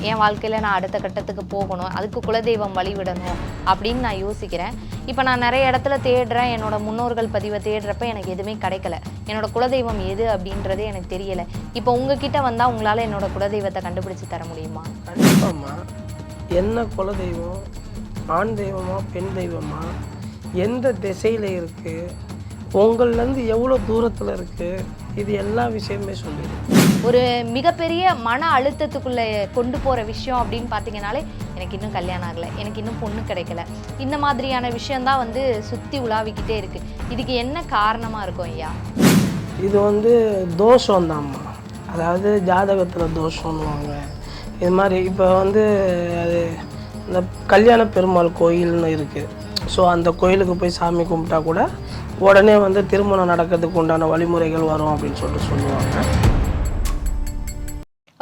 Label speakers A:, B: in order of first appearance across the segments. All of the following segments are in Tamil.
A: என் வாழ்க்கையில் நான் அடுத்த கட்டத்துக்கு போகணும் அதுக்கு குலதெய்வம் வழிவிடணும் அப்படின்னு நான் யோசிக்கிறேன். இப்போ நான் நிறைய இடத்துல தேடுறேன் என்னோட முன்னோர்கள் பதிவை தேடுறப்ப எனக்கு எதுவுமே கிடைக்கல. என்னோட குலதெய்வம் எது அப்படின்றது எனக்கு தெரியல. இப்போ உங்ககிட்ட வந்தால் உங்களால் என்னோட குலதெய்வத்தை கண்டுபிடிச்சு தர முடியுமா?
B: கண்டிப்பாம்மா. என்ன குலதெய்வம் ஆண் தெய்வமா பெண் தெய்வமா எந்த திசையில் இருக்குது உங்கள்லேருந்து எவ்வளோ தூரத்தில் இருக்குது இது எல்லா விஷயமே சொல்லிடும்
A: ஒரு மிகப்பெரிய மன அழுத்தத்துக்குள்ள கொண்டு போற விஷயம் அப்படின்னு பார்த்தீங்கனாலே எனக்கு இன்னும் கல்யாணம் ஆகலை. எனக்கு இன்னும் பொண்ணு கிடைக்கல. இந்த மாதிரியான விஷயம்தான் வந்து சுத்தி உலாவிக்கிட்டே இருக்கு. இதுக்கு என்ன காரணமா இருக்கும் ஐயா?
B: இது வந்து தோஷம் தான்மா அதாவது ஜாதகத்தில் தோஷம்னுவாங்க. இது மாதிரி இப்போ வந்து அது இந்த கல்யாண பெருமாள் கோயில்னு இருக்குது ஸோ அந்த கோயிலுக்கு போய் சாமி கும்பிட்டா கூட உடனே வந்து திருமணம் நடக்கிறதுக்கு உண்டான வழிமுறைகள் வரும் அப்படின்னு சொல்லிட்டு சொல்லுவாங்க.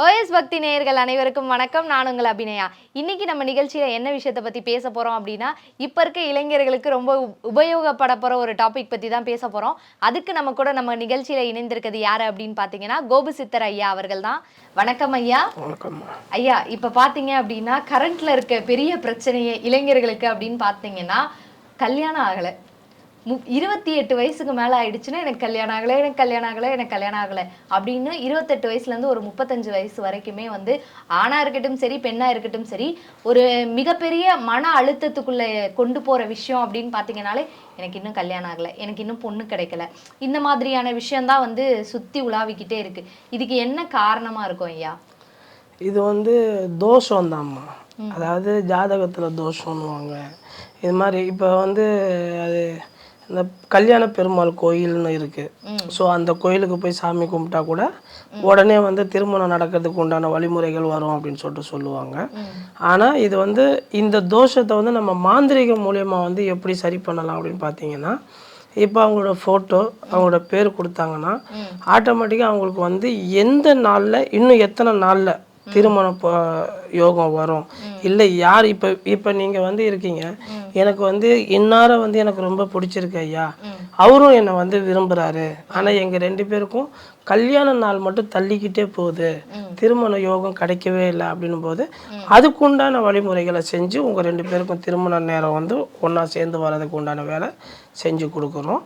A: ஓஎஸ் பக்தி நேயர்கள் அனைவருக்கும் வணக்கம். நான் உங்கள் அபிநயா. இன்னைக்கு நம்ம நிகழ்ச்சியில என்ன விஷயத்தை பத்தி பேச போறோம் அப்படின்னா இப்ப இருக்க இளைஞர்களுக்கு ரொம்ப உபயோகப்பட போற ஒரு டாபிக் பத்தி தான் பேச போறோம். அதுக்கு நம்ம கூட நம்ம நிகழ்ச்சியில இணைந்திருக்கிறது யாரு அப்படின்னு பாத்தீங்கன்னா கோபு சித்தர் ஐயா அவர்கள் தான். வணக்கம் ஐயா.
B: வணக்கம்மா
A: ஐயா இப்ப பாத்தீங்க அப்படின்னா கரண்ட்ல இருக்க பெரிய பிரச்சனையே இளைஞர்களுக்கு அப்படின்னு பாத்தீங்கன்னா கல்யாணம் ஆகல. இருபத்தி எட்டு வயசுக்கு மேல ஆயிடுச்சுன்னா எனக்கு கல்யாணம் ஆகலை எனக்கு கல்யாணம் ஆகலை எனக்கு கல்யாணம் ஆகலை அப்படின்னு இருபத்தெட்டு வயசுல இருந்து ஒரு முப்பத்தஞ்சு வயசு வரைக்குமே வந்து ஆணா இருக்கட்டும் சரி பெண்ணா இருக்கட்டும் சரி ஒரு மிகப்பெரிய மன அழுத்தத்துக்குள்ள கொண்டு போற விஷயம் அப்படின்னு பாத்தீங்கன்னாலே எனக்கு இன்னும் கல்யாணம் ஆகலை எனக்கு இன்னும் பொண்ணு கிடைக்கல. இந்த மாதிரியான விஷயம்தான் வந்து சுத்தி உலாவிக்கிட்டே இருக்கு. இதுக்கு என்ன காரணமா இருக்கும் ஐயா?
B: இது வந்து தோஷம் தான்மா. அதாவது ஜாதகத்தில் தோஷம்னுவாங்க. இது மாதிரி இப்போ வந்து அது இந்த கல்யாண பெருமாள் கோயில்னு இருக்குது ஸோ அந்த கோயிலுக்கு போய் சாமி கும்பிட்டா கூட உடனே வந்து திருமணம் நடக்கிறதுக்கு உண்டான வழிமுறைகள் வரும் அப்படின்னு சொல்லிட்டு சொல்லுவாங்க. ஆனால் இது வந்து இந்த தோஷத்தை வந்து நம்ம மாந்திரீகம் மூலயமா வந்து எப்படி சரி பண்ணலாம் அப்படின்னு பார்த்தீங்கன்னா இப்போ அவங்களோட ஃபோட்டோ அவங்களோட பேர் கொடுத்தாங்கன்னா ஆட்டோமேட்டிக்காக அவங்களுக்கு வந்து எந்த நாளில் இன்னும் எத்தனை நாளில் திருமண யோகம் வரும். இல்லை யார் இப்போ இப்போ நீங்கள் வந்து இருக்கீங்க. எனக்கு வந்து இன்னார வந்து எனக்கு ரொம்ப பிடிச்சிருக்கு ஐயா. அவரும் என்னை வந்து விரும்புகிறாரு ஆனால் எங்கள் ரெண்டு பேருக்கும் கல்யாண நாள் மட்டும் தள்ளிக்கிட்டே போகுது. திருமண யோகம் கிடைக்கவே இல்லை அப்படின்னும் போது அதுக்குண்டான வழிமுறைகளை செஞ்சு உங்கள் ரெண்டு பேருக்கும் திருமண நேரம் வந்து ஒன்றா சேர்ந்து வர்றதுக்கு உண்டான வேலை செஞ்சு கொடுக்குறோம்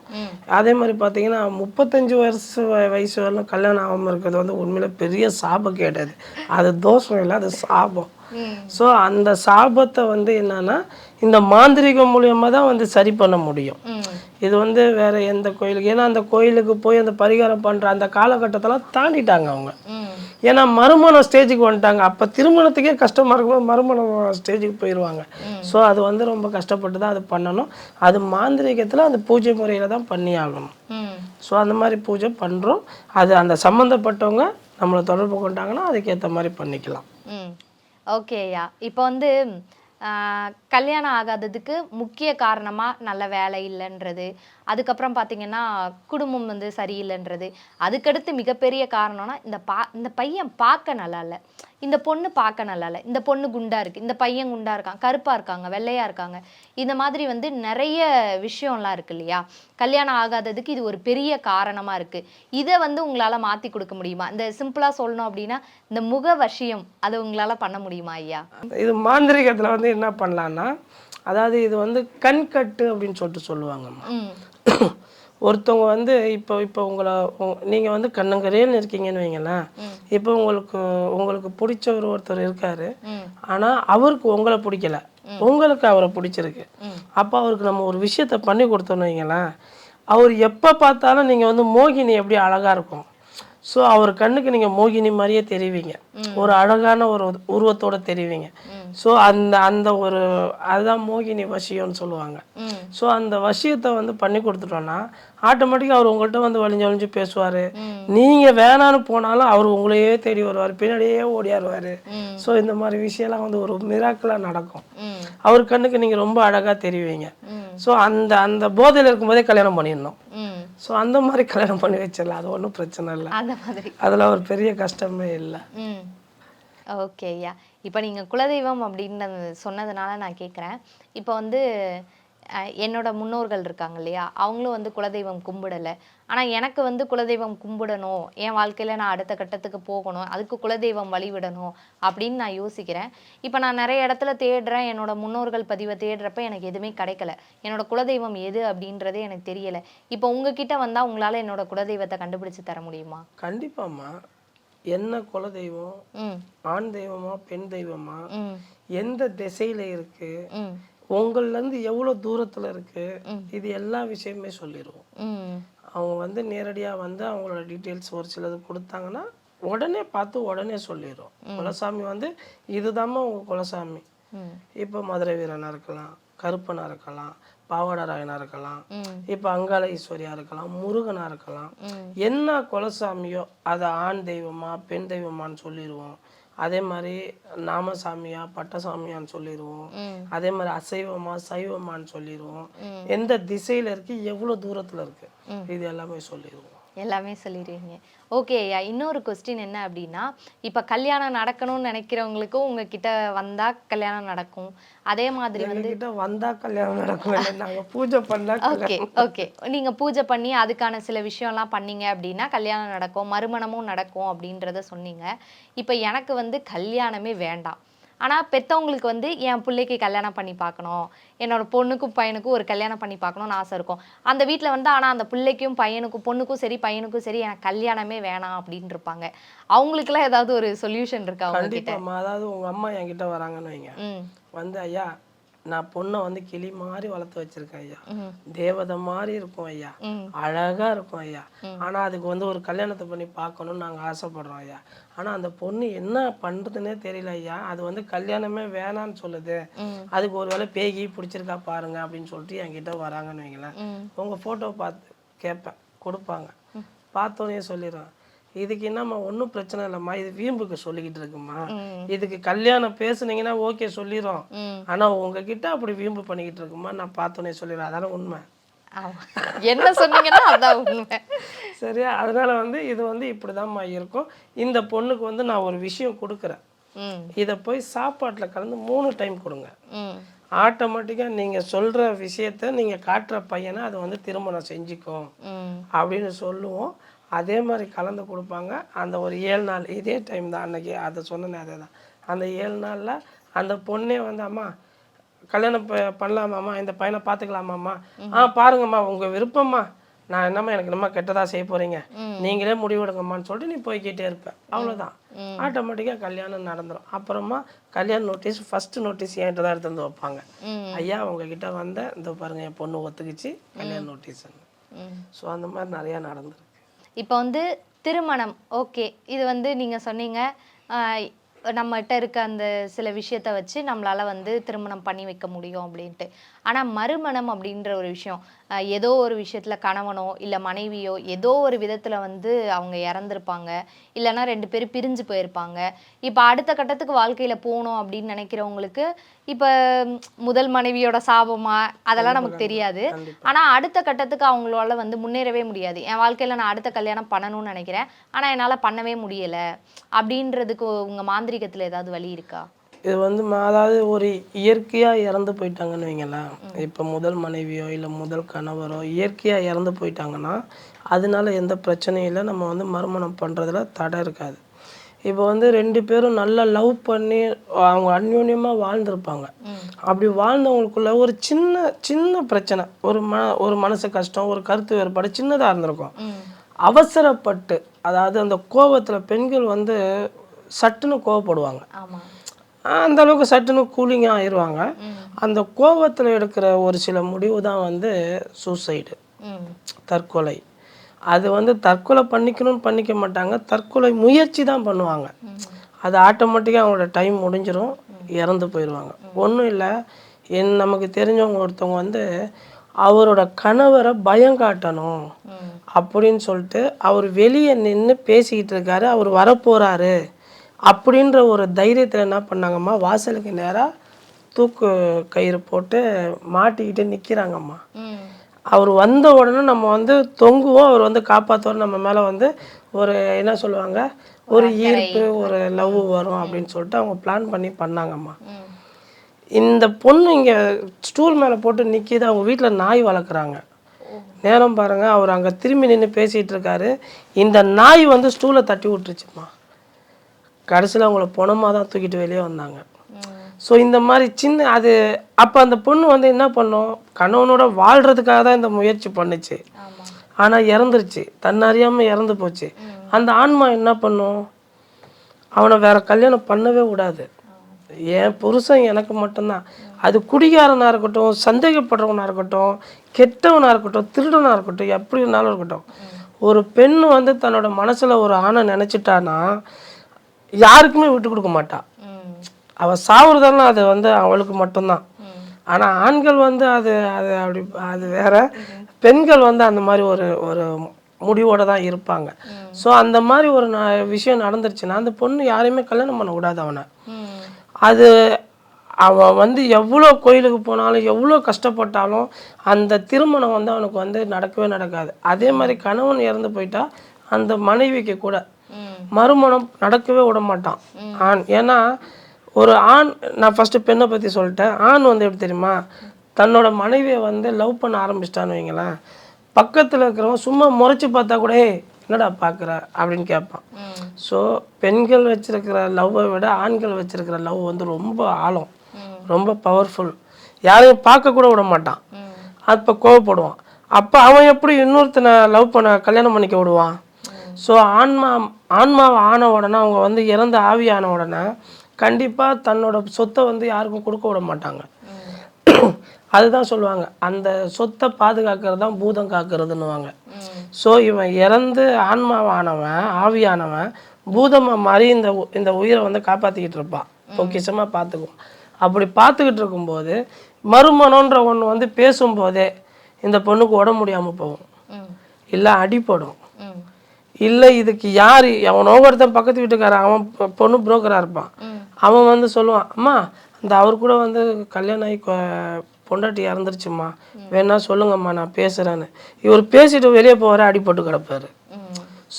B: அதே மாதிரி பார்த்தீங்கன்னா முப்பத்தஞ்சு வருஷ வயசு வரலும் கல்யாணம் ஆகாமல் இருக்கிறது வந்து உண்மையில பெரிய சாபம் கேட்டது அது தோஷம் இல்லை அது சாபம். ஸோ அந்த சாபத்தை வந்து என்னன்னா இந்த மாந்திரிகம் மூலியமாக தான் வந்து சரி பண்ண முடியும். இது வந்து வேற எந்த கோயிலுக்கு ஏன்னா அந்த கோயிலுக்கு போய் அந்த பரிகாரம் பண்ற அந்த காலகட்டத்தெல்லாம் தாண்டிட்டாங்க அவங்க. ஏன்னா மறுமணம் ஸ்டேஜுக்கு வந்துட்டாங்க. அப்போ திருமணத்துக்கே கஷ்டமா இருக்கும்போது மறுமணம் ஸ்டேஜுக்கு போயிடுவாங்க ஸோ அது வந்து ரொம்ப கஷ்டப்பட்டு தான் அது பண்ணணும். அது மாந்திரிகத்தில் அந்த பூஜை முறையில் தான் பண்ணி ஆகணும். ஸோ அந்த மாதிரி பூஜை பண்ணுறோம் அது அந்த சம்மந்தப்பட்டவங்க நம்மளை தொடர்பு கொண்டாங்கன்னா அதுக்கேற்ற மாதிரி பண்ணிக்கலாம்.
A: ஓகேயா இப்போ வந்து கல்யாணம் ஆகாததுக்கு முக்கிய காரணமாக நல்ல வேலை இல்லைன்றது அதுக்கப்புறம் பார்த்தீங்கன்னா குடும்பம் வந்து சரியில்லைன்றது. அதுக்கடுத்து மிகப்பெரிய காரணம்னா இந்த பா இந்த பையன் பார்க்க நல்லா இல்லை. இந்த பொண்ணு பார்க்க நல்லா இல்லை. இந்த பொண்ணு குண்டா இருக்கு. இந்த பையன் குண்டா இருக்கான். கருப்பா இருக்காங்க. வெள்ளையா இருக்காங்க. இந்த மாதிரி வந்து நிறைய விஷயம்லாம் இருக்கு இல்லையா? கல்யாணம் ஆகாததுக்கு இது ஒரு பெரிய காரணமா இருக்கு. இதை வந்து உங்களால மாத்தி கொடுக்க முடியுமா? இந்த சிம்பிளா சொல்லணும் அப்படின்னா இந்த முக வசியம் அதை உங்களால பண்ண முடியுமா ஐயா?
B: இது மாந்திரிகத்தில் வந்து என்ன பண்ணலான்னா அதாவது இது வந்து கண்கட்டு அப்படின்னு சொல்லிட்டு சொல்லுவாங்கம்மா. ஒருத்தவங்க வந்து இப்போ இப்போ உங்களை நீங்கள் வந்து கண்ணங்கரேன்னு இருக்கீங்கன்னு வைங்களேன். இப்போ உங்களுக்கு உங்களுக்கு பிடிச்சவர் ஒருத்தர் இருக்காரு. ஆனால் அவருக்கு உங்களை பிடிக்கல. உங்களுக்கு அவரை பிடிச்சிருக்கு. அப்போ அவருக்கு நம்ம ஒரு விஷயத்த பண்ணி கொடுத்தோன்னு வைங்களேன். அவர் எப்போ பார்த்தாலும் நீங்கள் வந்து மோகினி எப்படி அழகாக இருக்கும்? ஸோ அவர் கண்ணுக்கு நீங்கள் மோகினி மாதிரியே தெரிவிங்க. ஒரு அழகான ஒரு உருவத்தோட தெரிவிங்க. ஸோ அந்த அந்த ஒரு அதுதான் மோகினி வசியம்னு சொல்லுவாங்க. ஸோ அந்த வசியத்தை வந்து பண்ணி கொடுத்துட்டோன்னா ஆட்டோமேட்டிக்காக அவர் உங்கள்கிட்ட வந்து வலிஞ்சு வலிஞ்சு பேசுவார். நீங்கள் வேணான்னு போனாலும் அவர் உங்களையே தேடி வருவார். பின்னாடியே ஓடியாருவார். ஸோ இந்த மாதிரி விஷயம்லாம் வந்து ஒரு மிராக்கலாக நடக்கும். அவர் கண்ணுக்கு நீங்கள் ரொம்ப அழகாக தெரிவிங்க. ஸோ அந்த அந்த போதையில் இருக்கும்போதே கல்யாணம் பண்ணிடணும். ஸோ அந்த மாதிரி கல்யாணம் பண்ணி வச்சிடலாம் அது ஒன்றும் பிரச்சனை இல்லை.
A: அந்த மாதிரி.
B: அதில் ஒரு பெரிய கஷ்டமே இல்லை.
A: ஓகே ஐயா இப்போ நீங்கள் குலதெய்வம் அப்படின்னு சொன்னதுனால நான் கேட்குறேன் இப்போ வந்து என்னோட முன்னோர்கள் இருக்காங்க இல்லையா? அவங்களும் வந்து குலதெய்வம் கும்பிடலை. ஆனால் எனக்கு வந்து குலதெய்வம் கும்பிடணும் என் வாழ்க்கையில் நான் அடுத்த கட்டத்துக்கு போகணும் அதுக்கு குலதெய்வம் வழிவிடணும் அப்படின்னு நான் யோசிக்கிறேன். இப்போ நான் நிறைய இடத்துல தேடுறேன் என்னோட முன்னோர்கள் பதிவை தேடுறப்ப எனக்கு எதுவுமே கிடைக்கல. என்னோட குலதெய்வம் எது அப்படின்றதே எனக்கு தெரியல. இப்போ உங்ககிட்ட வந்தால் உங்களால் என்னோட குலதெய்வத்தை கண்டுபிடிச்சு தர முடியுமா?
B: கண்டிப்பாம்மா. என்ன குலதெய்வம்? ஆண் தெய்வமா பெண் தெய்வமா? எந்த திசையில இருக்கு?
A: ம்
B: உங்கள்ல இருந்து எவ்வளவு தூரத்துல இருக்கு இது எல்லா விஷயமே சொல்லிடுவோம் அவங்க வந்து நேரடியா வந்து அவங்களோட டீட்டெயில்ஸ் ஒரு சிலது கொடுத்தாங்கன்னா உடனே பார்த்து உடனே சொல்லிடுறோம் குலசாமி வந்து இதுதாம்மா உங்க குலசாமி. இப்போ மதுரை வீரனா இருக்கலாம் கருப்பனா இருக்கலாம் பாவாடராயனா இருக்கலாம் இப்போ அங்காள ஈஸ்வரியா இருக்கலாம் முருகனா இருக்கலாம். என்ன குலசாமியோ அதை ஆண் தெய்வமா பெண் தெய்வமான்னு சொல்லிடுவோம் அதே மாதிரி நாமசாமியா பட்டசாமியான்னு சொல்லிடுவோம் அதே மாதிரி அசைவமா சைவமான்னு சொல்லிடுவோம் எந்த திசையில இருக்கு எவ்வளவு தூரத்துல இருக்கு? இது எல்லாமே சொல்லிடுவோம்
A: எல்லாமே சொல்லிடுவீங்க ஓகே ஐயா. இன்னொரு கொஸ்டின் என்ன அப்படின்னா இப்போ கல்யாணம் நடக்கணும்னு நினைக்கிறவங்களுக்கும் உங்ககிட்ட வந்தா கல்யாணம் நடக்கும். அதே மாதிரி வந்து
B: எங்ககிட்ட வந்தா கல்யாணம் நடக்கும். பூஜை பண்ணா
A: ஓகே ஓகே நீங்க பூஜை பண்ணி அதுக்கான சில விஷயம்லாம் பண்ணீங்க அப்படின்னா கல்யாணம் நடக்கும் மறுமணமும் நடக்கும் அப்படின்றத சொன்னீங்க. இப்போ எனக்கு வந்து கல்யாணமே வேண்டாம். ஆனா பெத்தவங்களுக்கு வந்து என் பிள்ளைக்கு கல்யாணம் பண்ணி பார்க்கணும் என்னோட பொண்ணுக்கும் பையனுக்கும் ஒரு கல்யாணம் பண்ணி பார்க்கணும்னு ஆசை இருக்கும். அந்த வீட்ல வந்து ஆனா அந்த பிள்ளைக்கும் பையனுக்கும் பொண்ணுக்கும் சரி பையனுக்கும் சரி எனக்கு கல்யாணமே வேணாம் அப்படின்னு இருப்பாங்க. அவங்களுக்குலாம் ஏதாவது ஒரு சொல்யூஷன் இருக்கா அவங்க கிட்ட
B: அதாவது உங்க அம்மா என்கிட்ட வராங்கன்னு வைங்க. வந்து ஐயா நான் பொண்ணை வந்து கிளி மாதிரி வளர்த்து வச்சிருக்கேன் ஐயா. தேவதை மாதிரி இருக்கும் ஐயா. அழகா இருக்கும் ஐயா. ஆனா அதுக்கு வந்து ஒரு கல்யாணத்தை பண்ணி பார்க்கணும்னு நாங்க ஆசைப்படுறோம் ஐயா. ஆனா அந்த பொண்ணு என்ன பண்றதுன்னே தெரியல ஐயா. அது வந்து கல்யாணமே வேணாம்னு சொல்லுது. அதுக்கு ஒரு வேளை பேகி பிடிச்சிருக்கா பாருங்க அப்படின்னு சொல்லிட்டு என்கிட்ட வராங்கன்னு வைங்களேன். உங்க போட்டோ பார்த்து கேட்பேன். கொடுப்பாங்க. பார்த்தோன்னே சொல்லிடுவேன். இதுக்கு என்னம்மா ஒன்றும் பிரச்சனை இல்லைம்மா. இது வீம்புக்கு சொல்லிக்கிட்டு இருக்குமா. இதுக்கு கல்யாணம் பேசுனீங்கன்னா ஓகே சொல்லிடும்
A: ம்.
B: ஆனா உங்ககிட்ட அப்படி வீம்பு பண்ணிக்கிட்டு இருக்குமா நான் பார்த்தோன்னே சொல்லிடுறேன். அதான உண்மை.
A: என்ன சொன்னீங்கன்னா அதான் உண்மை.
B: சரியா? அதனால வந்து இது வந்து இப்படிதாம்மா இருக்கும். இந்த பொண்ணுக்கு வந்து நான் ஒரு விஷயம் கொடுக்குறேன். இதை போய் சாப்பாட்டில் கலந்து மூணு டைம் கொடுங்க. ஆட்டோமேட்டிக்காக நீங்கள் சொல்கிற விஷயத்த நீங்கள் காட்டுற பையனை அதை வந்து திருமணம் செஞ்சுக்கும்.
A: ம்.
B: அப்படின்னு சொல்லுவோம். அதே மாதிரி கலந்து கொடுப்பாங்க. அந்த ஒரு ஏழு நாள் இதே டைம் தான் அன்னைக்கு அதை சொன்னேனே அதே தான் அந்த ஏழு நாளில் அந்த பொண்ணே வந்து அம்மா கல்யாணம் ப- பண்ணலாமாம்மா? இந்த பையனை பார்த்துக்கலாமாம்மா? ஆ பாருங்கம்மா உங்கள் விருப்பம்மா. நான் என்னம்மா எனக்கு என்னம்மா கெட்டதா செய்ய போகிறீங்க நீங்களே முடிவெடுங்கம்மான்னு சொல்லிட்டு நீ போய்க்கிட்டே இருப்ப. அவ்வளோதான் ஆட்டோமேட்டிக்காக கல்யாணம் நடந்துடும் அப்புறமா கல்யாண நோட்டீஸ் ஃபர்ஸ்ட் நோட்டீஸ் என்கிட்ட தான் எடுத்து வந்து வைப்பாங்க? ஐயா உங்ககிட்ட வந்த இந்த பாருங்க என் பொண்ணு ஒத்துக்குச்சு கல்யாண நோட்டீஸ்
A: ம்.
B: ஸோ அந்த மாதிரி நிறையா நடந்திருக்கு.
A: இப்போ வந்து திருமணம். ஓகே. இது வந்து நீங்கள் சொன்னீங்க. நம்மகிட்ட இருக்க அந்த சில விஷயத்த வச்சு நம்மளால் வந்து திருமணம் பண்ணி வைக்க முடியும் அப்படின்ட்டு. ஆனால் மறுமணம் அப்படின்ற ஒரு விஷயம் ஏதோ ஒரு விஷயத்துல கணவனோ இல்லை மனைவியோ ஏதோ ஒரு விதத்துல வந்து அவங்க இறந்துருப்பாங்க. இல்லைன்னா ரெண்டு பேரும் பிரிஞ்சு போயிருப்பாங்க. இப்போ அடுத்த கட்டத்துக்கு வாழ்க்கையில போகணும் அப்படின்னு நினைக்கிறவங்களுக்கு இப்போ முதல் மனைவியோட சாபமா அதெல்லாம் நமக்கு தெரியாது. ஆனா அடுத்த கட்டத்துக்கு அவங்களால வந்து முன்னேறவே முடியாது. என் வாழ்க்கையில நான் அடுத்த கல்யாணம் பண்ணணும்னு நினைக்கிறேன். ஆனா என்னால பண்ணவே முடியல. அப்படின்றதுக்கு உங்க மாந்திரிகத்துல ஏதாவது வழி இருக்கா?
B: இது வந்து அதாவது ஒரு இயற்கையாக இறந்து போயிட்டாங்கன்னு வைங்களேன். இப்போ முதல் மனைவியோ இல்லை முதல் கணவரோ இயற்கையாக இறந்து போயிட்டாங்கன்னா அதனால எந்த பிரச்சனையும் இல்லை. நம்ம வந்து மறுமணம் பண்ணுறதுல தடை இருக்காது. இப்போ வந்து ரெண்டு பேரும் நல்லா லவ் பண்ணி அவங்க அந்யோன்யமாக வாழ்ந்துருப்பாங்க. அப்படி வாழ்ந்தவங்களுக்குள்ள ஒரு சின்ன சின்ன பிரச்சனை ஒரு ம ஒரு மனசு கஷ்டம் ஒரு கருத்து வேறுபாடு சின்னதாக இருந்திருக்கும். அவசரப்பட்டு அதாவது அந்த கோபத்தில் பெண்கள் வந்து சட்டுன்னு கோவப்படுவாங்க. அந்த அளவுக்கு சட்டுன்னு கூலிங்காக ஆயிடுவாங்க அந்த கோபத்தில் எடுக்கிற ஒரு சில முடிவு தான் வந்து சூசைடு தற்கொலை. அது வந்து தற்கொலை பண்ணிக்கணும்னு பண்ணிக்க மாட்டாங்க. தற்கொலை முயற்சி தான் பண்ணுவாங்க. அது ஆட்டோமேட்டிக்காக அவங்களோட டைம் முடிஞ்சிரும். இறந்து போயிடுவாங்க. ஒன்றும் இல்லை. என் நமக்கு தெரிஞ்சவங்க ஒருத்தவங்க வந்து அவரோட கணவரை பயம் காட்டணும் அப்படின்னு சொல்லிட்டு அவர் வெளியே நின்று பேசிக்கிட்டு இருக்காரு. அவர் வரப்போறாரு. அப்படின்ற ஒரு தைரியத்தில் என்ன பண்ணாங்கம்மா? வாசலுக்கு நேராக தூக்கு கயிறு போட்டு மாட்டிக்கிட்டு நிற்கிறாங்கம்மா அவர் வந்த உடனே நம்ம வந்து தொங்குவோம். அவர் வந்து காப்பாற்றுவார் நம்ம மேலே வந்து ஒரு என்ன சொல்லுவாங்க? ஒரு ஈர்ப்பு ஒரு லவ் வரும் அப்படின்னு சொல்லிட்டு அவங்க பிளான் பண்ணி பண்ணாங்கம்மா. இந்த பொண்ணு இங்கே ஸ்டூல் மேலே போட்டு நிற்கிது அவங்க வீட்டில் நாய் வளர்க்குறாங்க. நேரம் பாருங்க. அவர் அங்கே திரும்பி நின்று பேசிகிட்டு இருக்காரு. இந்த நாய் வந்து ஸ்டூலை தட்டி விட்டுருச்சுமா கடைசியில் அவங்கள பொணமாக தான் தூக்கிட்டு வெளியே வந்தாங்க. ஸோ இந்த மாதிரி சின்ன அது அப்போ அந்த பொண்ணு வந்து என்ன பண்ணும்? கணவனோட வாழ்கிறதுக்காக தான் இந்த முயற்சி பண்ணுச்சு. ஆனால் இறந்துருச்சு. தன்னறியாமல் இறந்து போச்சு. அந்த ஆன்மா என்ன பண்ணும்? அவனை வேற கல்யாணம் பண்ணவே விடாது. என் புருஷன் எனக்கு மட்டும்தான். அது குடிகாரனாக இருக்கட்டும் சந்தேகப்படுறவனாக இருக்கட்டும் கெட்டவனாக இருக்கட்டும் திருடனாக இருக்கட்டும் எப்படி இருந்தாலும் இருக்கட்டும். ஒரு பெண் வந்து தன்னோட மனசில் ஒரு ஆணை நினச்சிட்டானா யாருக்குமே விட்டு கொடுக்க மாட்டா. அவள் சாவுறதெல்லாம் அது வந்து அவளுக்கு மட்டும்தான். ஆனால் ஆண்கள் வந்து அது அது அப்படி அது வேற. பெண்கள் வந்து அந்த மாதிரி ஒரு ஒரு முடிவோட தான் இருப்பாங்க. ஸோ அந்த மாதிரி ஒரு விஷயம் நடந்துருச்சுன்னா அந்த பொண்ணு யாரையுமே கல்யாணம் பண்ணக்கூடாது அவனை. அது அவன் வந்து எவ்வளோ கோயிலுக்கு போனாலும் எவ்வளோ கஷ்டப்பட்டாலும் அந்த திருமணம் வந்து அவனுக்கு வந்து நடக்கவே நடக்காது. அதே மாதிரி கணவன் இறந்து போயிட்டா அந்த மனைவிக்கு கூட மறுமணம் நடக்கவே விட மாட்டான் ஆண். ஏன்னா ஒரு ஆண் நான் ஃபஸ்ட்டு பெண்ணை பற்றி சொல்லிட்டேன். ஆண் வந்து எப்படி தெரியுமா? தன்னோட மனைவியை வந்து லவ் பண்ண ஆரம்பிச்சிட்டான்னு வைங்களேன். பக்கத்தில் இருக்கிறவன் சும்மா முறைச்சி பார்த்தா கூட என்னடா பார்க்குற? அப்படின்னு கேட்பான். ஸோ பெண்கள் வச்சுருக்கிற லவ்வை விட ஆண்கள் வச்சுருக்கிற லவ் வந்து ரொம்ப ஆழம். ரொம்ப பவர்ஃபுல் யாரையும் பார்க்க கூட விட மாட்டான் அப்போ கோவப்படுவான். அப்போ அவன் எப்படி இன்னொருத்தனை லவ் பண்ண கல்யாணம் பண்ணிக்க விடுவான்? ஸோ ஆன்மா ஆன்மாவை ஆன உடனே அவங்க வந்து இறந்த ஆவி ஆன உடனே கண்டிப்பாக தன்னோட சொத்தை வந்து யாருக்கும் கொடுக்க விட மாட்டாங்க. அதுதான் சொல்லுவாங்க. அந்த சொத்தை பாதுகாக்கிறது தான் பூதம் காக்கிறதுன்னுவாங்க. ஸோ இவன் இறந்து ஆன்மாவானவன் ஆவியானவன் பூதமாக மாறி இந்த இந்த உயிரை வந்து காப்பாற்றிக்கிட்டு இருப்பான். பொக்கிஷமாக பார்த்துக்குவான் அப்படி பார்த்துக்கிட்டு இருக்கும்போது மறுமணன்ற ஒன்று வந்து பேசும்போதே இந்த பொண்ணுக்கு உடம்பு முடியாமல் போகும். இல்லை அடிபடும்.
A: ம்
B: இல்லை இதுக்கு யார்? எவனோ ஒருத்தன் பக்கத்து வீட்டுக்காரன். அவன் பொண்ணு புரோக்கராக இருப்பான். அவன் வந்து சொல்லுவான் அம்மா இந்த அவர் கூட வந்து கல்யாணம் ஆகி பொண்டாட்டி இறந்துருச்சும்மா. வேணா சொல்லுங்கம்மா நான் பேசுகிறேன்னு இவர் பேசிட்டு வெளியே போகிற அடிபட்டு கிடப்பாரு.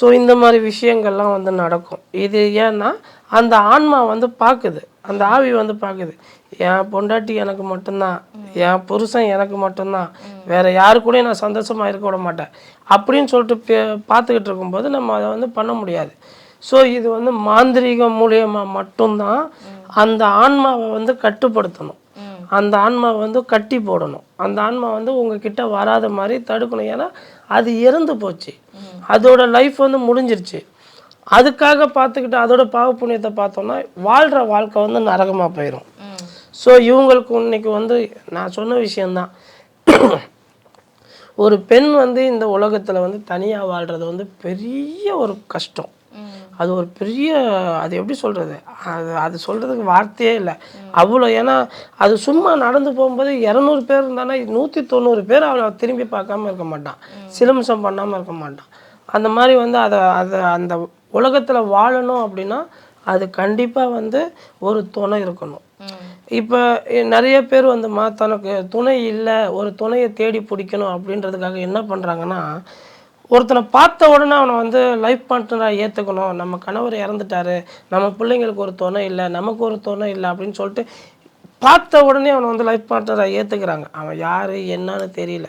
B: ஸோ இந்த மாதிரி விஷயங்கள்லாம் வந்து நடக்கும். இது ஏன்னா அந்த ஆன்மா வந்து பார்க்குது. அந்த ஆவி வந்து பார்க்குது. என் பொண்டாட்டி எனக்கு மட்டும்தான். என் புருஷன் எனக்கு மட்டும்தான். வேறு யாரு கூடயும் நான் சந்தோஷமாக இருக்க விட மாட்டேன். அப்படின்னு சொல்லிட்டு பே- பார்த்துக்கிட்டு இருக்கும்போது நம்ம அதை வந்து பண்ண முடியாது. ஸோ இது வந்து மாந்திரீகம் மூலியமாக மட்டும்தான் அந்த ஆன்மாவை வந்து கட்டுப்படுத்தணும். அந்த ஆன்மாவை வந்து கட்டி போடணும். அந்த ஆன்மா வந்து உங்ககிட்ட வராத மாதிரி தடுக்கணும். ஏன்னா அது இறந்து போச்சு. அதோட லைஃப் வந்து முடிஞ்சிருச்சு. அதுக்காக பார்த்துக்கிட்டு அதோட பாவ புண்ணியத்தை பார்த்தோம்னா வாழ்கிற வாழ்க்கை வந்து நரகமாக போயிடும் ஸோ இவங்களுக்கு இன்னைக்கு வந்து நான் சொன்ன விஷயந்தான் ஒரு பெண் வந்து இந்த உலகத்தில் வந்து தனியாக வாழ்கிறது வந்து பெரிய ஒரு கஷ்டம். அது ஒரு பெரிய அது எப்படி சொல்கிறது அது அது சொல்கிறதுக்கு வார்த்தையே இல்லை. அவ்வளோ ஏன்னா அது சும்மா நடந்து போகும்போது இரநூறு பேர் இருந்தானா நூற்றி தொண்ணூறு பேர் அவனை திரும்பி பார்க்காம இருக்க மாட்டான். சிலம்சம் பண்ணாமல் இருக்க மாட்டான். அந்த மாதிரி வந்து அதை அதை அந்த உலகத்தில் வாழணும் அப்படின்னா அது கண்டிப்பாக வந்து ஒரு துணை இருக்கணும். இப்போ நிறைய பேர் வந்துமா தனக்கு துணை இல்லை ஒரு துணையை தேடி பிடிக்கணும் அப்படின்றதுக்காக என்ன பண்ணுறாங்கன்னா ஒருத்தனை பார்த்த உடனே அவனை வந்து லைஃப் பார்ட்னராக ஏற்றுக்கணும் நம்ம கணவர் இறந்துட்டாரு நம்ம பிள்ளைங்களுக்கு ஒரு துணை இல்லை நமக்கு ஒரு துணை இல்லை அப்படின்னு சொல்லிட்டு பார்த்த உடனே அவனை வந்து லைஃப் பார்ட்னராக ஏற்றுக்கிறாங்க அவன் யார் என்னன்னு தெரியல.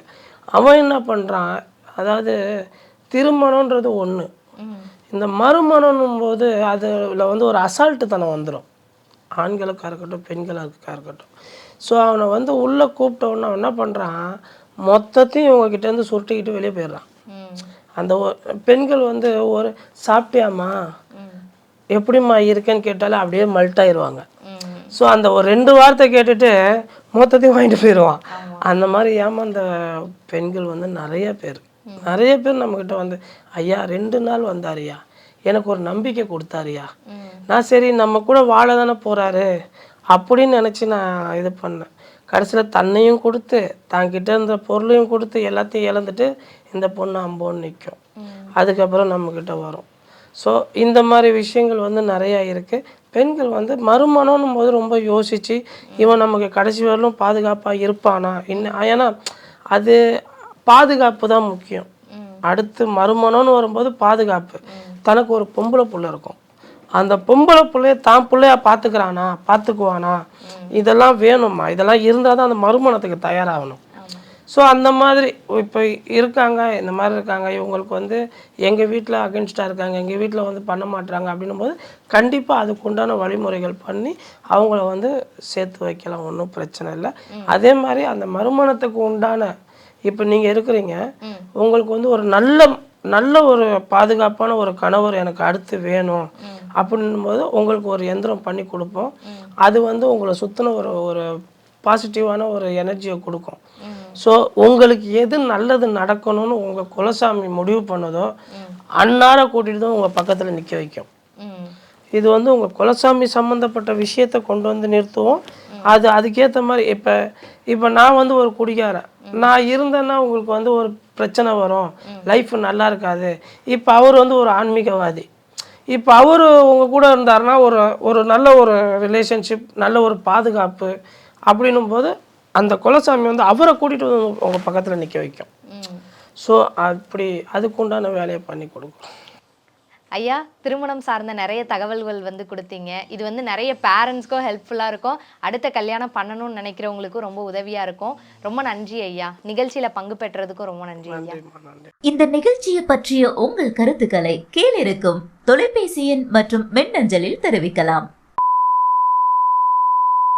B: அவன் என்ன பண்ணுறான் அதாவது திருமணன்றது ஒன்று இந்த மறுமணம் போது அதில் வந்து ஒரு அசால்ட்டு தனம் வந்துடும் ஆண்களுக்காக இருக்கட்டும் பெண்களுக்காக இருக்கட்டும். ஸோ அவனை வந்து உள்ளே கூப்பிட்ட உடனே அவன் என்ன பண்ணுறான் மொத்தத்தையும் இவங்ககிட்டேருந்து சுருட்டிக்கிட்டு வெளியே போயிடுறான். அந்த பெண்கள் வந்து ஒரு சாப்பிட்டியாம்மா? எப்படிம்மா இருக்கேன்னு கேட்டாலே அப்படியே மல்ட் ஆயிடுவாங்க ஸோ அந்த ஒரு ரெண்டு வார்த்தை கேட்டுட்டு மொத்தத்தையும் வாங்கிட்டு போயிடுவான் அந்த மாதிரி ஏமாந்த பெண்கள் வந்து நிறைய பேர். நிறைய பேர் நம்மக்கிட்ட வந்து ஐயா ரெண்டு நாள் வந்தாருயா எனக்கு ஒரு நம்பிக்கை கொடுத்தாருயா நான் சரி நம்ம கூட வாழ தானே போகிறாரு அப்படின்னு நினச்சி நான் இது பண்ணேன். கடைசியில் தன்னையும் கொடுத்து தான்கிட்ட இருந்த பொருளையும் கொடுத்து எல்லாத்தையும் இழந்துட்டு இந்த பொண்ணு அம்போன்னு நிற்கும் அதுக்கப்புறம் நம்மக்கிட்ட வரும். ஸோ இந்த மாதிரி விஷயங்கள் வந்து நிறையா இருக்குது பெண்கள் வந்து மறுமணம்னும் போது ரொம்ப யோசித்து இவன் நமக்கு கடைசி வரலும் பாதுகாப்பாக இருப்பானா? இன்னும் ஏன்னா அது பாதுகாப்பு தான் முக்கியம். அடுத்து மறுமணம்னு வரும்போது பாதுகாப்பு. தனக்கு ஒரு பொம்பளை புள்ள இருக்கும். அந்த பொம்பளை பிள்ளைய தான் பிள்ளையா பார்த்துக்கிறானா பார்த்துக்குவானா இதெல்லாம் வேணும்மா. இதெல்லாம் இருந்தால் தான் அந்த மறுமணத்துக்கு தயாராகணும். ஸோ அந்த மாதிரி இப்போ இருக்காங்க இந்த மாதிரி இருக்காங்க. இவங்களுக்கு வந்து எங்கள் வீட்டில் அகென்ஸ்டாக இருக்காங்க எங்கள் வீட்டில் வந்து பண்ண மாட்டாங்க அப்படின்னும் போது கண்டிப்பாக அதுக்கு உண்டான வழிமுறைகள் பண்ணி அவங்கள வந்து சேர்த்து வைக்கலாம். ஒன்றும் பிரச்சனை இல்லை. அதே மாதிரி அந்த மறுமணத்துக்கு உண்டான இப்போ நீங்கள் இருக்கிறீங்க. உங்களுக்கு வந்து ஒரு நல்ல நல்ல ஒரு பாதுகாப்பான ஒரு கணவர் எனக்கு அடுத்து வேணும் அப்படின்னும் போது உங்களுக்கு ஒரு எந்திரம் பண்ணி கொடுப்போம். அது வந்து உங்களை சுற்றின ஒரு ஒரு பாசிட்டிவான ஒரு எனர்ஜியை கொடுக்கும். ஸோ உங்களுக்கு எது நல்லது நடக்கணும்னு உங்கள் குலசாமி முடிவு பண்ணதோ அன்னார கூட்டிட்டு தான் உங்கள் பக்கத்தில் நிற்க வைக்கும். இது வந்து உங்கள் குலசாமி சம்மந்தப்பட்ட விஷயத்தை கொண்டு வந்து நிறுத்துவோம். அது அதுக்கேற்ற மாதிரி இப்போ இப்போ நான் வந்து ஒரு குடிகாரன். நான் இருந்தேன்னா உங்களுக்கு வந்து ஒரு பிரச்சனை வரும். லைஃப் நல்லா இருக்காது. இப்போ அவர் வந்து ஒரு ஆன்மீகவாதி. இப்போ அவர் உங்கள் கூட இருந்தாருன்னா ஒரு ஒரு நல்ல ஒரு ரிலேஷன்ஷிப் நல்ல ஒரு பாதுகாப்பு அப்படின்னும் போது அந்த குலசாமி வந்து அவரை கூட்டிகிட்டு வந்து உங்கள் பக்கத்தில் நிற்க வைக்கும். ஸோ அப்படி அதுக்குண்டான வேலையை பண்ணி கொடுக்கும்.
A: ஐயா திருமணம் சார்ந்த நிறைய தகவல்கள் வந்து கொடுத்தீங்க. இது வந்து நிறைய பேரண்ட்ஸ்க்கும் ஹெல்ப்ஃபுல்லாக இருக்கும். அடுத்த கல்யாணம் பண்ணணும்னு நினைக்கிறவங்களுக்கும் ரொம்ப உதவியாக இருக்கும். ரொம்ப நன்றி ஐயா. நிகழ்ச்சியில் பங்கு பெற்றதுக்கும் ரொம்ப நன்றி ஐயா.
C: இந்த நிகழ்ச்சியை பற்றிய உங்கள் கருத்துக்களை கீழிருக்கும் தொலைபேசி எண் மற்றும் மின்னஞ்சலில் தெரிவிக்கலாம்.